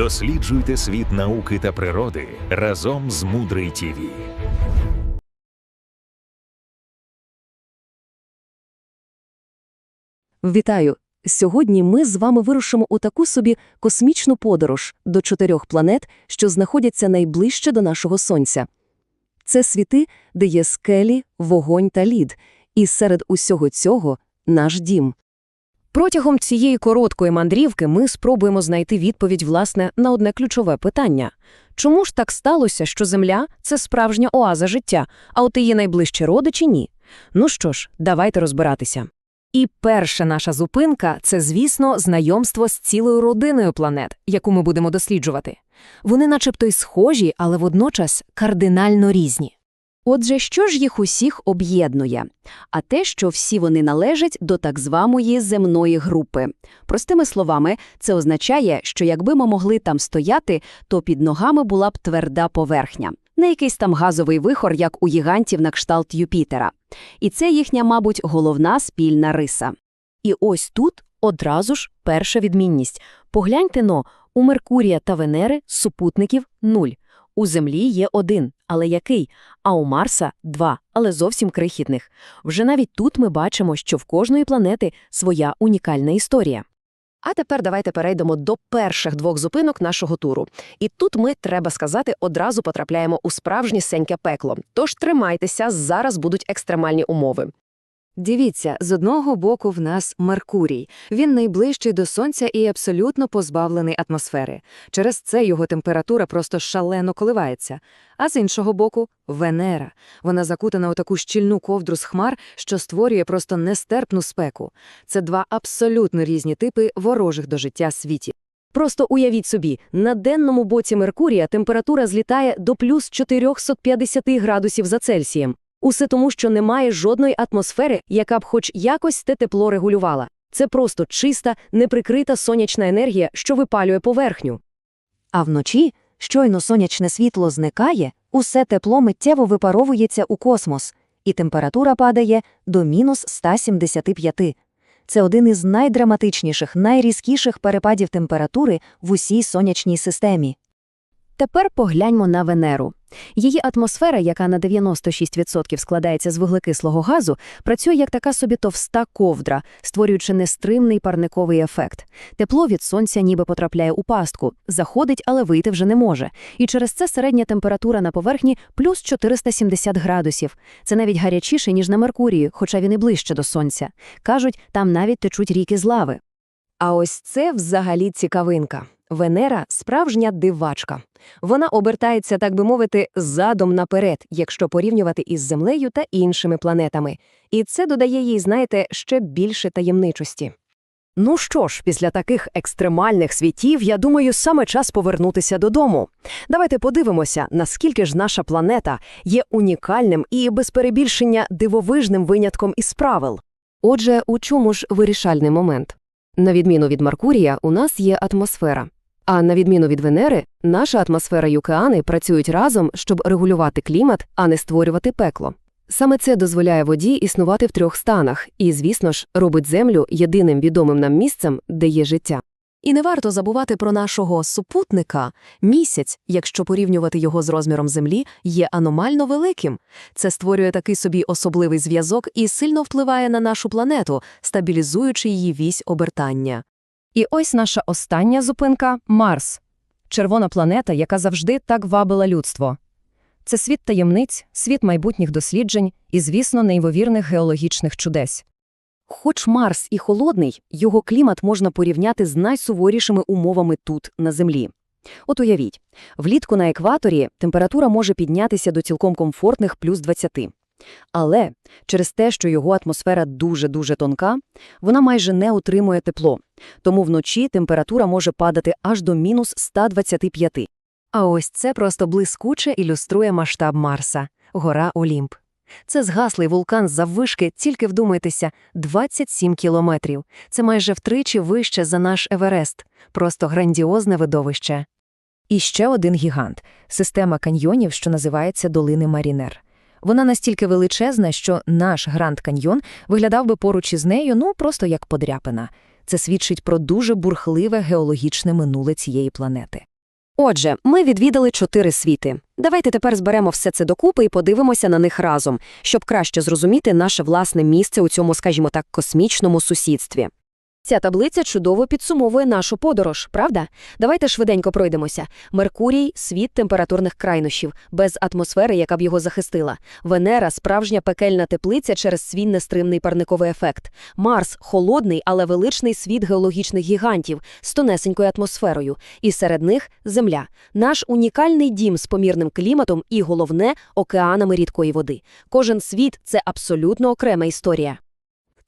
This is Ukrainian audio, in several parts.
Досліджуйте світ науки та природи разом з Мудрий ТІВІ. Вітаю! Сьогодні ми з вами вирушимо у таку собі космічну подорож до чотирьох планет, що знаходяться найближче до нашого Сонця. Це світи, де є скелі, вогонь та лід, і серед усього цього – наш дім. Протягом цієї короткої мандрівки ми спробуємо знайти відповідь, власне, на одне ключове питання. Чому ж так сталося, що Земля – це справжня оаза життя, а от її найближчі родичі – ні? Ну що ж, давайте розбиратися. І перша наша зупинка – це, звісно, знайомство з цілою родиною планет, яку ми будемо досліджувати. Вони начебто й схожі, але водночас кардинально різні. Отже, що ж їх усіх об'єднує? А те, що всі вони належать до так званої земної групи. Простими словами, це означає, що якби ми могли там стояти, то під ногами була б тверда поверхня. Не якийсь там газовий вихор, як у гігантів на кшталт Юпітера. І це їхня, мабуть, головна спільна риса. І ось тут одразу ж перша відмінність. Погляньте но, у Меркурія та Венери супутників – нуль. У Землі є один, але який? А у Марса – два, але зовсім крихітних. Вже навіть тут ми бачимо, що в кожної планети своя унікальна історія. А тепер давайте перейдемо до перших двох зупинок нашого туру. І тут ми, треба сказати, одразу потрапляємо у справжнє сеньке пекло. Тож тримайтеся, зараз будуть екстремальні умови. Дивіться, з одного боку в нас Меркурій. Він найближчий до Сонця і абсолютно позбавлений атмосфери. Через це його температура просто шалено коливається. А з іншого боку – Венера. Вона закутана у таку щільну ковдру з хмар, що створює просто нестерпну спеку. Це два абсолютно різні типи ворожих до життя світі. Просто уявіть собі, на денному боці Меркурія температура злітає до плюс 450 градусів за Цельсієм. Усе тому, що немає жодної атмосфери, яка б хоч якось те тепло регулювала. Це просто чиста, неприкрита сонячна енергія, що випалює поверхню. А вночі, щойно сонячне світло зникає, усе тепло миттєво випаровується у космос, і температура падає до мінус 175. Це один із найдраматичніших, найрізкіших перепадів температури в усій сонячній системі. Тепер погляньмо на Венеру. Її атмосфера, яка на 96% складається з вуглекислого газу, працює як така собі товста ковдра, створюючи нестримний парниковий ефект. Тепло від сонця ніби потрапляє у пастку, заходить, але вийти вже не може. І через це середня температура на поверхні плюс 470 градусів. Це навіть гарячіше, ніж на Меркурії, хоча він і ближче до сонця. Кажуть, там навіть течуть ріки з лави. А ось це взагалі цікавинка. Венера – справжня дивачка. Вона обертається, так би мовити, задом наперед, якщо порівнювати із Землею та іншими планетами. І це додає їй, знаєте, ще більше таємничості. Ну що ж, після таких екстремальних світів, я думаю, саме час повернутися додому. Давайте подивимося, наскільки ж наша планета є унікальним і, без перебільшення, дивовижним винятком із правил. Отже, у чому ж вирішальний момент? На відміну від Меркурія, у нас є атмосфера. А на відміну від Венери, наша атмосфера й океани працюють разом, щоб регулювати клімат, а не створювати пекло. Саме це дозволяє воді існувати в трьох станах і, звісно ж, робить Землю єдиним відомим нам місцем, де є життя. І не варто забувати про нашого супутника. Місяць, якщо порівнювати його з розміром Землі, є аномально великим. Це створює такий собі особливий зв'язок і сильно впливає на нашу планету, стабілізуючи її вісь обертання. І ось наша остання зупинка – Марс. Червона планета, яка завжди так вабила людство. Це світ таємниць, світ майбутніх досліджень і, звісно, неймовірних геологічних чудес. Хоч Марс і холодний, його клімат можна порівняти з найсуворішими умовами тут, на Землі. От уявіть, влітку на екваторі температура може піднятися до цілком комфортних плюс 20. Але через те, що його атмосфера дуже-дуже тонка, вона майже не утримує тепло, тому вночі температура може падати аж до мінус 125. А ось це просто блискуче ілюструє масштаб Марса – гора Олімп. Це згаслий вулкан з заввишки, тільки вдумайтеся, 27 кілометрів. Це майже втричі вище за наш Еверест. Просто грандіозне видовище. І ще один гігант – система каньйонів, що називається Долини Марінер. Вона настільки величезна, що наш Гранд Каньйон виглядав би поруч із нею, ну, просто як подряпина. Це свідчить про дуже бурхливе геологічне минуле цієї планети. Отже, ми відвідали чотири світи. Давайте тепер зберемо все це докупи і подивимося на них разом, щоб краще зрозуміти наше власне місце у цьому, скажімо так, космічному сусідстві. Ця таблиця чудово підсумовує нашу подорож, правда? Давайте швиденько пройдемося. Меркурій – світ температурних крайнощів, без атмосфери, яка б його захистила. Венера – справжня пекельна теплиця через свій нестримний парниковий ефект. Марс – холодний, але величний світ геологічних гігантів з тонесенькою атмосферою. І серед них – Земля. Наш унікальний дім з помірним кліматом і, головне, океанами рідкої води. Кожен світ – це абсолютно окрема історія.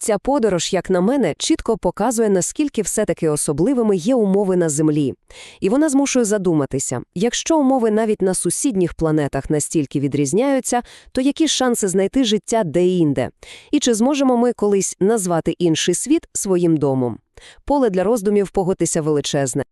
Ця подорож, як на мене, чітко показує, наскільки все-таки особливими є умови на Землі. І вона змушує задуматися, якщо умови навіть на сусідніх планетах настільки відрізняються, то які шанси знайти життя де-інде? І чи зможемо ми колись назвати інший світ своїм домом? Поле для роздумів поготися величезне.